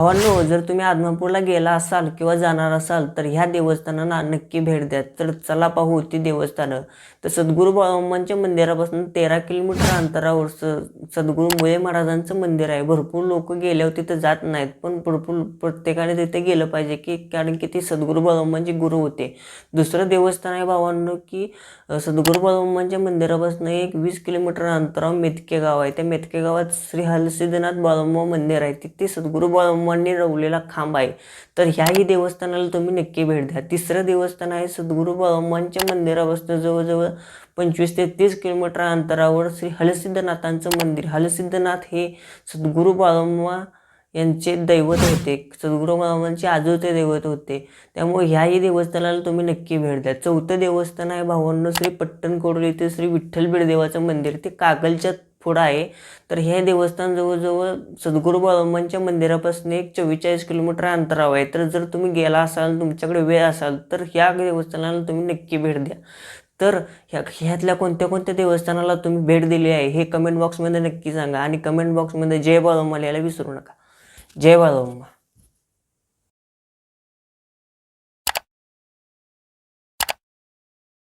भावांनो जर तुम्ही आदमापूरला गेला असाल किंवा जाणार असाल तर ह्या देवस्थानांना नक्की भेट द्या. तर चला पाहू ती देवस्थानं. तर सद्गुरू बाळामांच्या मंदिरापासून तेरा किलोमीटर अंतरावर स सद्गुरू मुळे महाराजांचं मंदिर आहे. भरपूर लोक गेल्यावर तिथं जात नाहीत पण भरपूर प्रत्येकाने तिथे गेलं पाहिजे की कारण की ते सद्गुरू बाळामांचे गुरु होते. दुसरं देवस्थान आहे भावांनो की सद्गुरू बाळामांच्या मंदिरापासून एक वीस किलोमीटर अंतरावर मेतके गाव आहे. त्या मेतके गावात श्री हलसिद्धनाथ बाळामा मंदिर आहे. तिथे सद्गुरू बाळामांनी रवलेला खांब आहे. तर ह्याही देवस्थानाला तुम्ही नक्की भेट द्या. तिसरं देवस्थान आहे सद्गुरू बाळामांच्या मंदिरापासून जवळजवळ पंचवीस ते तीस किलोमीटर अंतरावर श्री हलसिद्धनाथांचं मंदिर. हलसिद्धनाथ हे सद्गुरू बाळामा यांचे दैवत होते. सद्गुरू बाळामांचे आजोचे दैवत होते. त्यामुळे ह्याही देवस्थानाला तुम्ही नक्की भेट द्या. चौथं देवस्थान आहे भावांनो श्री पट्टणकोडोली येथे श्री विठ्ठल बिडदेवाचं मंदिर. ते कागलच्या पुढं आहे. तर हे देवस्थान जवळजवळ सद्गुरू बाळामांच्या मंदिरापासून एक चव्वेचाळीस किलोमीटर अंतरावर आहे. तर जर तुम्ही गेला असाल तुमच्याकडे वेळ असाल तर ह्या देवस्थानाला तुम्ही नक्की भेट द्या. तर ह्या ह्यातल्या कोणत्या कोणत्या देवस्थानाला तुम्ही भेट दिली आहे हे कमेंट बॉक्समध्ये नक्की सांगा. आणि कमेंट बॉक्समध्ये जय बाळामा लिहायला विसरू नका. जय बाळामा